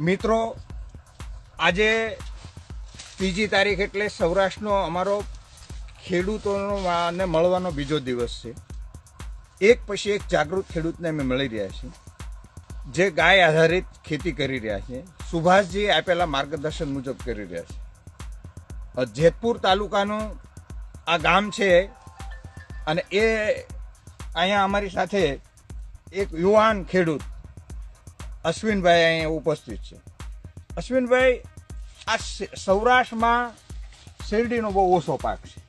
મિત્રો, આજે ત્રીજી તારીખ એટલે સૌરાષ્ટ્રનો અમારો ખેડૂતોનો ને મળવાનો બીજો દિવસ છે. એક પછી એક જાગૃત ખેડૂતને અમે મળી રહ્યા છીએ. જે ગાય આધારિત ખેતી કરી રહ્યા છે. સુભાષજી આપેલા માર્ગદર્શન મુજબ કરી રહ્યા છે. જેતપુર તાલુકાનું આ ગામ છે અને એ અહીંયા અમારી સાથે એક યુવાન ખેડૂત અશ્વિનભાઈ અહીંયા ઉપસ્થિત છે. અશ્વિનભાઈ આ સૌરાષ્ટ્રમાં શેરડીનો બહુ ઓછો પાક છે.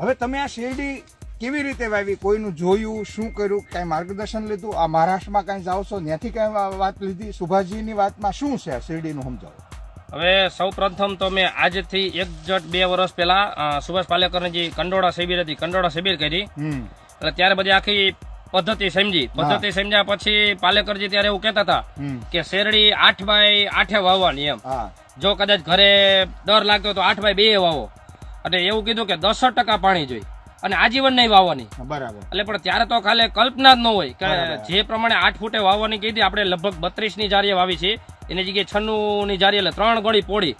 હવે તમે આ શેરડી કેવી રીતે વાવી? કોઈનું જોયું શું કર્યું કાંઈ માર્ગદર્શન લીધું? આ મહારાષ્ટ્રમાં કાંઈ જાઓ છો? ત્યાંથી કાંઈ વાત લીધી? સુભાષજીની વાતમાં શું છે આ શેરડીનું સમજાવો? હવે સૌ પ્રથમ તો મેં આજથી એક જટ બે વર્ષ પહેલા સુભાષ પાલેકરની જે કંડોળા શિબિર હતી કંડોળા શિબિર કરી. એટલે ત્યારે બધી આખી પદ્ધતિ સમજી. પદ્ધતિ સમજ્યા પછી પાલેકરજી ત્યારે એવું કેતા હતા કે શેરડી આઠ બાય આઠે વાવવાની એમ. જો કદાચ ઘરે ડર લાગતો તો આઠ બાય બે વાવો. અને એવું કીધું કે દસ ટકા પાણી જોઈ અને આજીવન નહીં વાવવાની. બરાબર. એટલે પણ ત્યારે તો ખાલી કલ્પના જ ન હોય કે જે પ્રમાણે આઠ ફૂટે વાવવાની કીધી આપણે લગભગ બત્રીસની જારીએ વાવી છે. એની જગ્યાએ છન્નું ની જારી એટલે ત્રણ ગળી પોડી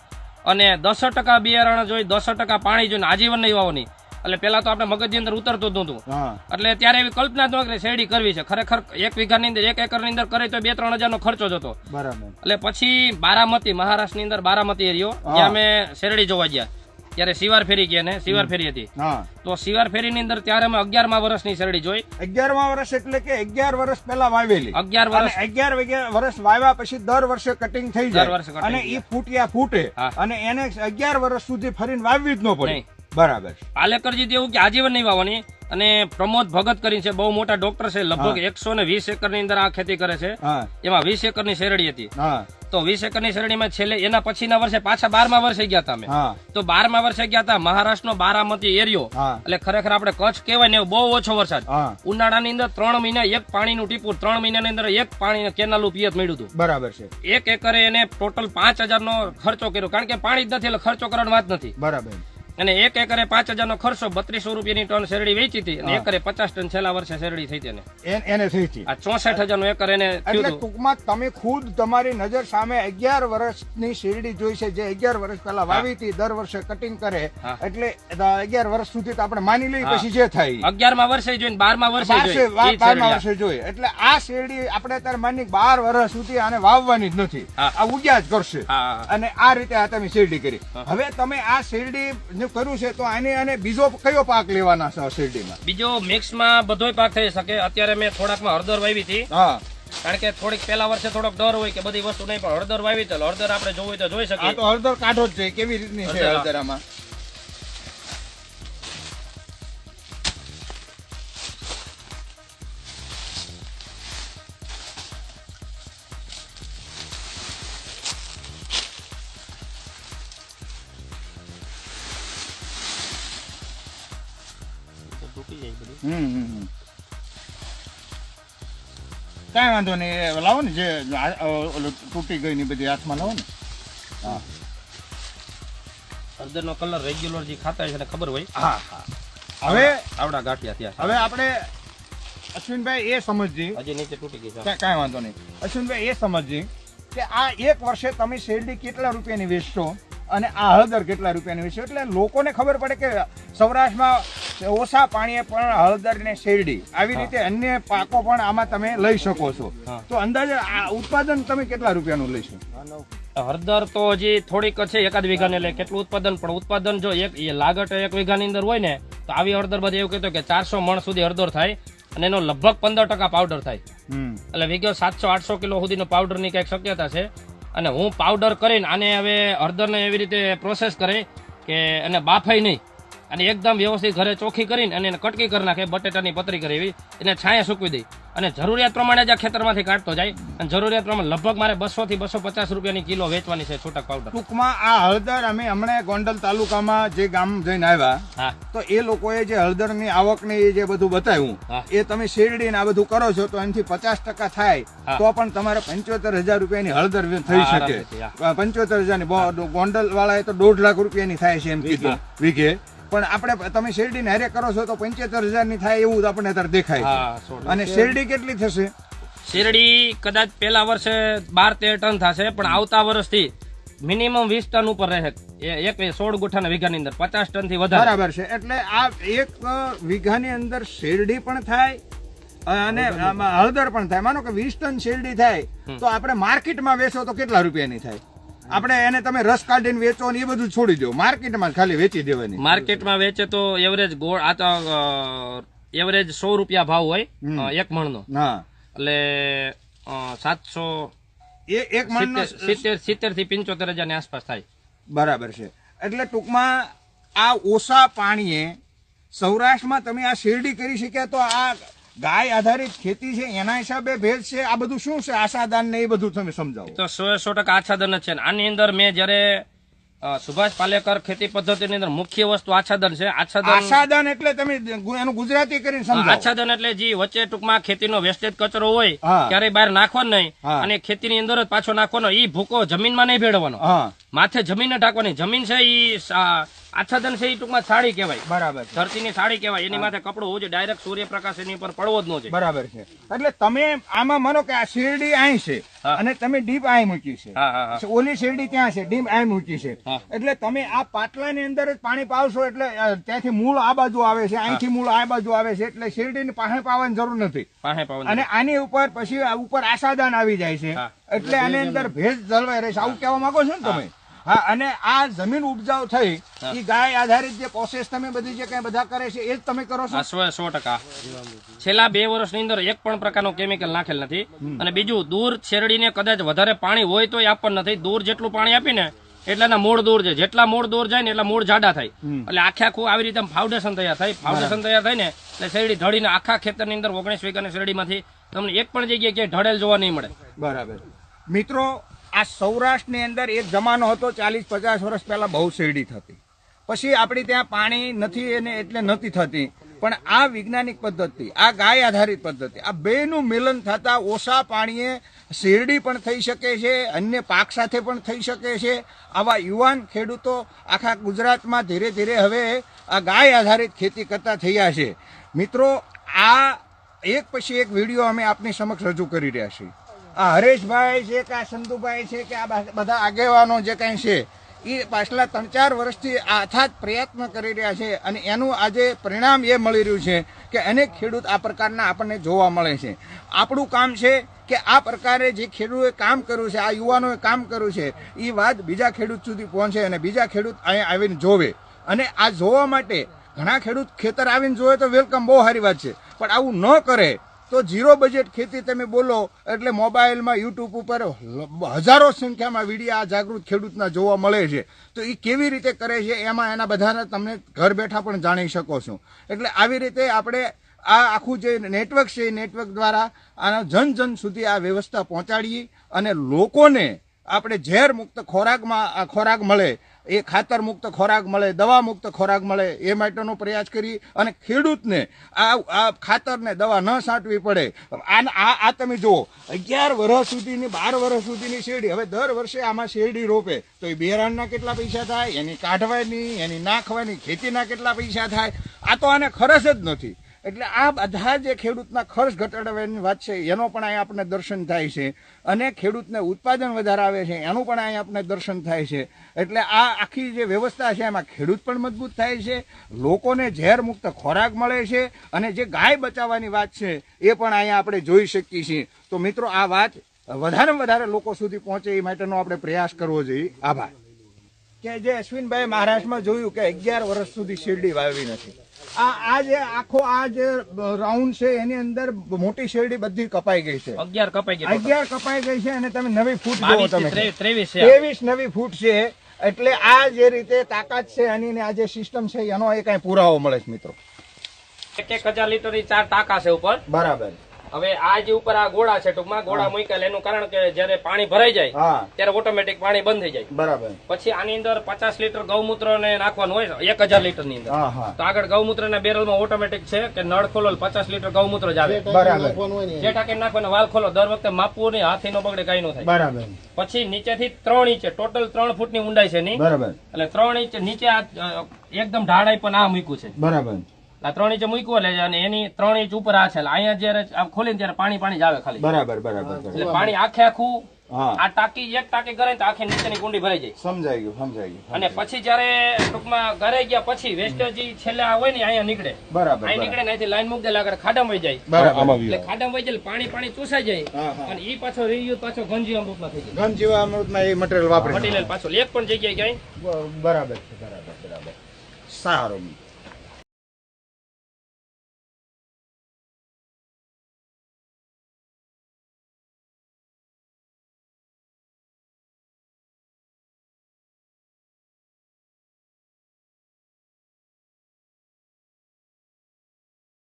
અને દસ ટકા બિયારણ જોઈ દસ ટકા પાણી જોઈને આજીવન નહીં વાવવાની. એટલે પેલા તો આપણે મગજની અંદર ઉતરતું જ એટલે ત્યારે એવી કલ્પના જ ન કરી શેરડી કરવી છે. ખરેખર એક વીઘાની અંદર એક એકરની અંદર કરે તો બે ત્રણ હજારનો ખર્ચો જતો બરાબર. એટલે પછી બારામતી મહારાષ્ટ્રની અંદર બારામતી એરિયો ત્યાં અમે શેરડી જોવા ગયા. ત્યારે સિવાર ફેરી ગયા ને સિવાર ફેરી હતી. તો શિવાર ફેરી ફેરીની અંદર ત્યારે અમે અગિયારમા વર્ષની શેરડી જોઈ. અગિયારમા વર્ષ એટલે કે અગિયાર વર્ષ પહેલા વાવેલી. અગિયાર વર્ષ. અગિયાર વર્ષ વાવ્યા પછી દર વર્ષે કટિંગ થઈ જાય. અને એ ફૂટ્યા ફૂટે. અને એને અગિયાર વર્ષ સુધી ફરીને વાવવી જ ન પડે. બરાબર. પાલેકરજી એવું કે આજીવન નહીં વાવવાની અને પ્રમોદ ભગત કરીને છે બહુ મોટા ડોક્ટર છે લગભગ એકસો ને વીસ એકરની અંદર આ ખેતી કરે છે. એમાં વીસ એકરની શેરડી હતી. તો વીસ એકરની શેરડીમાં છેલ્લે એના પછીના વર્ષે પાછા બારમા વર્ષે ગયા હતા અમે. તો બારમા વર્ષે ગયા હતા મહારાષ્ટ્રનો બારામતી એરિયો. એટલે ખરેખર આપણે કચ્છ કહેવાય ને બહુ ઓછો વરસાદ. ઉનાળાની અંદર ત્રણ મહિના એક પાણીનું ટીપું ત્રણ મહિનાની અંદર એક પાણી કેનાલનું પિયત મળ્યું હતું. બરાબર છે. એક એકરે એને ટોટલ પાંચ હજાર નો ખર્ચો કર્યો. કારણ કે પાણી જ નથી એટલે ખર્ચો કરવાની વાત નથી. બરાબર. અને એક એકરે પાંચ હજારનો ખર્ચો બત્રીસો રૂપિયાની ટન શેરડી વેચી હતી અને એકરે પચાસ ટન છેલ્લા વર્ષે શેરડી થઈ હતી એને. થઈ હતી. આ ચોસઠ હજારનું એકર એને એટલે ટૂંકમાં તમે ખુદ તમારી નજર સામે અગિયાર વર્ષની શેરડી જોઈ છે જે અગિયાર વર્ષ પહેલા વાવી હતી દર વર્ષે કટિંગ કરે. એટલે અગિયાર વર્ષ સુધી તો આપણે માની લઈએ પછી જે થાય. અગિયારમાં વર્ષે જોઈને બારમા વર્ષે જોઈ. બારમા વર્ષે જોઈએ એટલે આ શેરડી આપણે અત્યારે માની બાર વર્ષ સુધી આને વાવવાની જ નથી. આ ઉગ્યા જ કરશે. અને આ રીતે આ તમે શેરડી કરી. હવે તમે આ શેરડી કર્યું છે તો આને અને બીજો કયો પાક લેવાના છે શેરડીમાં? બીજો મિક્સમાં બધોય પાક થઈ શકે. અત્યારે મેં થોડાકમાં હળદર વાવી હતી. હા. કારણ કે થોડીક પેલા વર્ષે થોડોક ડર હોય કે બધી વસ્તુ નહીં પણ હળદર વાવી તો હળદર આપણે જોવું હોય તો જોઈ શકીએ. તો હળદર કાઢો જ છે કેવી રીતની છે હળદર આમાં? હમ. કાંઈ વાંધો નહીં એ લાવો ને જે ઓલું તૂટી ગઈ ની બધી હાથમાં લાવો ને. હા. હળદરનો કલર રેગ્યુલર જે ખાતા હોય છે ખબર હોય? હા. હા. હવે આવડા ગાંઠિયા થયા હવે આપણે અશ્વિનભાઈ એ સમજીએ. છે. હજી નીચે તૂટી ગઈ છે. કાંઈ કાંઈ વાંધો નહીં. અશ્વિનભાઈ એ સમજી કે આ એક વર્ષે તમે શેરડી કેટલા રૂપિયાની વેચશો અને આ હળદર કેટલા રૂપિયાની વેચશો? એટલે લોકોને ખબર પડે કે સૌરાષ્ટ્રમાં ઓછા પાણીએ પણ હળદર ને શેરડી. આવી રીતે અન્ય પાકો પણ આમાં તમે લઈ શકો છો. તો અંદાજે આ ઉત્પાદન તમે કેટલા રૂપિયાનું લઈશો હળદર તો હજી થોડીક છે એકાદ વીઘાને એટલે કેટલું ઉત્પાદન? પણ ઉત્પાદન જો એક લાગટ એક વીઘાની અંદર હોય ને તો આવી હળદર બધી એવું કહેતો કે ચારસો મણ સુધી હળદર થાય અને એનો લગભગ પંદર ટકા પાવડર થાય. એટલે વીઘો સાતસો આઠસો કિલો સુધીનો પાવડરની કંઈક શક્યતા છે. અને હું પાવડર કરીને આને હવે હળદરને એવી રીતે પ્રોસેસ કરે કે એને બાફાય નહીં. અને એકદમ વ્યવસ્થિત ઘરે ચોખ્ખી કરીને અને એને કટકી કરી નાખે બટેટાની પતરી કરી એવી એને છાંયા સૂકવી દઈ અને જરૂરિયાત પ્રમાણે જ આ ખેતરમાંથી કાઢતો જાય. અને જરૂરિયાત પ્રમાણે લગભગ મારે બસો થી બસો પચાસ રૂપિયાની કિલો વેચવાની છે છૂટક પાવડર. ટૂંકમાં આ હળદર અમે હમણાં ગોંડલ તાલુકામાં જે ગામ જઈને આવ્યા હા. તો એ લોકોએ જે હળદરની આવકની જે બધું બતાવ્યું એ તમે શેરડી ને આ બધું કરો છો તો એનાથી પચાસ ટકા થાય તો પણ તમારે પંચોતેર હજાર રૂપિયાની હળદર થઈ શકે. પંચોતેર હજારની ગોંડલ ગોંડલ વાળાએ તો દોઢ લાખ રૂપિયાની થાય છે એમ કીધું વીઘે. પણ આપણે તમે શેરડી ને હારે કરો છો તો પંચોતેર હજારની થાય એવું જ આપણને અત્યારે દેખાય છે. અને શેરડી કેટલી થશે? શેરડી કદાચ પેલા વર્ષે બાર તેર ટન થશે પણ આવતા વર્ષથી મિનિમમ વીસ ટન ઉપર રહે એ- એક સોળ ગુઠાના વીઘાની અંદર પચાસ ટનથી વધારે. બરાબર છે. એટલે આ એક અ, વીઘાની અંદર શેરડી પણ થાય અને આમાં હળદર પણ થાય. માનો કે વીસ ટન શેરડી થાય તો આપણે માર્કેટમાં વેચો તો કેટલા રૂપિયાની થાય? આપણે એને તમે રસ કાઢીને વેચો ને એ બધું છોડી દો. માર્કેટમાં ખાલી વેચી દેવાની. માર્કેટમાં વેચે તો એવરેજ ગોળ આ તો એવરેજ સો રૂપિયા ભાવ હોય એક મણનો. એટલે સાતસો એ એક મણનો સિત્તેર સિત્તેરથી પંચોતેર હજારની આસપાસ થાય. બરાબર છે. એટલે ટૂંકમાં આ ઓછા પાણીએ સૌરાષ્ટ્રમાં તમે આ શેરડી કરી શક્યા તો આ ગાય આધારિત ખેતી છે એના હિસાબે ભેજ છે આ બધું શું છે? આશાદાન ને એ બધું તમે સમજાવો. તો સો સો ટકા આચ્છાદન જ છે. આની અંદર મેં જયારે સુભાષ પાલેકર ખેતી પદ્ધતિની અંદર મુખ્ય વસ્તુ આચ્છાદન છે. આચ્છાદન એટલે તમે એનું ગુજરાતી કરીને સમજાવો. આચ્છાદન એટલે જે વચ્ચે ટૂંકમાં ખેતીનો વેસ્ટેજ કચરો હોય ત્યારે ક્યારેય બહાર નાખવાનો નહીં. અને ખેતીની અંદર જ પાછો નાખવાનો ઈ ભૂકો જમીનમાં નહીં ભેળવાનો માથે જમીન ઢાંકવાની. જમીન છે ઈ આચ્છાદન છે એ ટૂંકમાં સાડી કહેવાય. બરાબર ધરતીની સાડી કહેવાય. એની માથે કપડું હોવું જોઈએ. ડાયરેક્ટ સૂર્યપ્રકાશ એની ઉપર પડવો જ ન જોઈએ. બરાબર છે. એટલે તમે આમાં માનો કે આ શેરડી અહીં છે અને તમે ડીપ અહીં મૂકી છે. ઓલી શેરડી ત્યાં છે? ડીપ અહીં મૂકી છે. એટલે તમે આ પાટલાની અંદર જ પાણી પાવશો એટલે ત્યાંથી મૂળ આ બાજુ આવે છે અહીંથી મૂળ આ બાજુ આવે છે. એટલે શેરડીની પાસે પાવાની જરૂર નથી. અને આની ઉપર પછી આ ઉપર આશાદાન આવી જાય છે. એટલે આની અંદર ભેજ જળવાય રહેશે આવું કહેવા માંગો છો ને તમે? હા અને આ જમીન ઉપજાઉ થઈ એ ગાય આધારિત જે પ્રોસેસ તમે બધી જે કઈ બધા કરે છે એ જ તમે કરો છો? સો સો ટકા. છેલ્લા બે વર્ષની અંદર એક પણ પ્રકારનો કેમિકલ નાખેલ નથી. અને બીજું દૂર શેરડીને કદાચ વધારે પાણી હોય તો આપણ નથી. દૂર જેટલું પાણી આપીને એટલાના મૂળ દૂર છે જેટલા મૂળ દૂર જાય ને એટલા મૂળ જાડા થાય. એટલે આખે આખું આવી રીતે ફાઉન્ડેશન તૈયાર થાય. ફાઉન્ડેશન તૈયાર થાય ને એટલે શેરડી ઢળીને આખા ખેતરની અંદર ઓગણીસ વીઘાની શેરડીમાંથી તમને એક પણ જગ્યાએ ક્યાંય ઢળેલ જોવા નહીં મળે. બરાબર. મિત્રો આ સૌરાષ્ટ્રની અંદર એક જમાનો હતો ચાલીસ પચાસ વર્ષ પહેલાં બહુ શેરડી થતી. પછી આપણી ત્યાં પાણી નથી એને એટલે નથી થતી. પણ આ વૈજ્ઞાનિક પદ્ધતિ, આ ગાય આધારિત પદ્ધતિ, આ બેનું મિલન થતાં ઓછા પાણીએ શેરડી પણ થઈ શકે છે, અન્ય પાક સાથે પણ થઈ શકે છે. આવા યુવાન ખેડૂતો આખા ગુજરાતમાં ધીરે ધીરે હવે આ ગાય આધારિત ખેતી કરતા થયા છે. મિત્રો, આ એક પછી એક વીડિયો અમે આપની સમક્ષ રજૂ કરી રહ્યા છીએ. આ હરેશભાઈ છે કે આ સંતુભાઈ છે કે આ બધા આગેવાનો જે કાંઈ છે એ પાછલા ત્રણ ચાર વર્ષથી આ અથાત પ્રયત્ન કરી રહ્યા છે અને એનું આજે પરિણામ એ મળી રહ્યું છે કે અનેક ખેડૂત આ પ્રકારના આપણને જોવા મળે છે. આપણું કામ છે કે આ પ્રકારે જે ખેડૂતોએ કામ કર્યું છે, આ યુવાનોએ કામ કર્યું છે એ વાત બીજા ખેડૂત સુધી પહોંચે અને બીજા ખેડૂત અહીંયા આવીને જોવે. અને આ જોવા માટે ઘણા ખેડૂત ખેતર આવીને જોવે તો વેલકમ, બહુ સારી વાત છે. પણ આવું ન કરે તો ઝીરો બજેટ ખેતી તમે બોલો, એટલે મોબાઈલમાં, યુટ્યુબ ઉપર હજારો સંખ્યામાં વિડીયા આ જાગૃત ખેડૂતના જોવા મળે છે. તો એ કેવી રીતે કરે છે, એમાં એના બધાને તમને ઘર બેઠા પણ જાણી શકો છો. એટલે આવી રીતે આપણે આ આખું જે નેટવર્ક છે, એ નેટવર્ક દ્વારા આના જન જન સુધી આ વ્યવસ્થા પહોંચાડીએ અને લોકોને આપણે ઝેર મુક્ત ખોરાકમાં, આ ખોરાક મળે એ ખાતર મુક્ત ખોરાક મળે, દવા મુક્ત ખોરાક મળે, એ માટેનો પ્રયાસ કરી અને ખેડૂતને આ આ ખાતરને દવા ન સાંટવી પડે. આ આ તમે જુઓ, અગિયાર વર્ષ સુધીની, બાર વર્ષ સુધીની શેરડી, હવે દર વર્ષે આમાં શેરડી રોપે. તો એ બિયારણના કેટલા પૈસા થાય, એની કાઢવાની, એની નાખવાની, ખેતીના કેટલા પૈસા થાય, આ તો આને ખર્ચ જ નથી. એટલે આ બધા જે ખેડૂતના ખર્ચ ઘટાડવાની વાત છે, એનો પણ અહીંયા આપણને દર્શન થાય છે. અને ખેડૂતને ઉત્પાદન વધારે આવે છે, એનું પણ અહીંયા આપણને દર્શન થાય છે. એટલે આ આખી જે વ્યવસ્થા છે, એમાં ખેડૂત પણ મજબૂત થાય છે, લોકોને ઝેર મુક્ત ખોરાક મળે છે, અને જે ગાય બચાવવાની વાત છે, એ પણ અહીંયા આપણે જોઈ શકીએ છીએ. તો મિત્રો, આ વાત વધારે વધારે લોકો સુધી પહોંચે એ માટેનો આપણે પ્રયાસ કરવો જોઈએ. આભાર. કે જે અશ્વિનભાઈ મહારાષ્ટ્રમાં જોયું કે અગિયાર વર્ષ સુધી શેરડી વાવી નથી. આ આ જે આખો આ જે રાઉન્ડ છે એની અંદર મોટી શેરડી બધી કપાઈ ગઈ છે. અગિયાર કપાઈ ગયા અગિયાર કપાઈ ગઈ છે અને તમે નવી ફૂટ જુઓ તમે. ત્રેવીસ ત્રેવીસ નવી ફૂટ છે. એટલે આ જે રીતે તાકાત છે એની ને આ જે સિસ્ટમ છે એનો એ કઈ પુરાવો મળે છે મિત્રો. એક એક હજાર લીટરની ચાર ટાંકા છે ઉપર. બરાબર. હવે આ જે ઉપર આ ગોળા છે ટૂંકમાં ગોળા મૂકેલ એનું કારણ કે જયારે પાણી ભરાઈ જાય ત્યારે ઓટોમેટિક પાણી બંધ થઈ જાય. બરાબર. પછી આની અંદર પચાસ લીટર ગૌમૂત્ર ને નાખવાનું હોય એક હજાર લીટરની અંદર. હા હા. તો આગળ ગૌમૂત્ર ના બેરલમાં ઓટોમેટિક છે કે નળ ખોલો પચાસ લીટર ગૌમૂત્ર જ આવે. બરાબર. જે ટાંકી નાખવાનો વાલ ખોલો દર વખતે માપવું નહીં હાથી નો બગડે કઈ નો થાય. બરાબર. પછી નીચેથી ત્રણ ઇંચ ટોટલ ત્રણ ફૂટની ઊંડાઈ છે ની બરાબર. એટલે ત્રણ ઇંચ નીચે એકદમ ઢાળાઈ પણ આ મૂક્યું છે. બરાબર. ત્રણ ઇંચ મૂક્યું એટલે અને એની ત્રણ ઇંચ ઉપર આ છે. અહીંયા જયારે આમ ખોલીને ત્યારે પાણી પાણી જ આવે ખાલી. બરાબર બરાબર એટલે પાણી આખે આખું આ ટાંકી એક ટાંકી કરે તો આખી નીચેની કુંડી ભરાઈ જાય. સમજાઈ ગયું સમજાઈ ગયું અને પછી જયારે ટૂંકમાં ઘરે ગયા પછી વેસ્ટેજી છેલ્લા હોય ને અહીંયા નીકળે. બરાબર અહીં નીકળે ને અહીંથી લાઈન મૂકી દેલા આગળ ખાડામાં વહી જાય. બરાબર. એટલે ખાડામાં વહી જાય પાણી પાણી ચૂસાઈ જાય. અને ઈ પાછો રીયુઝ પાછો ઘનજી અમૃતમાં થઈ જાય. ઘન જીવામૃતમાં એ મટીરિયલ વાપરે મટીરિયલ પાછો. એક પણ જગ્યાએ ક્યાંય બરાબર છે બરાબર બરાબર. સારું.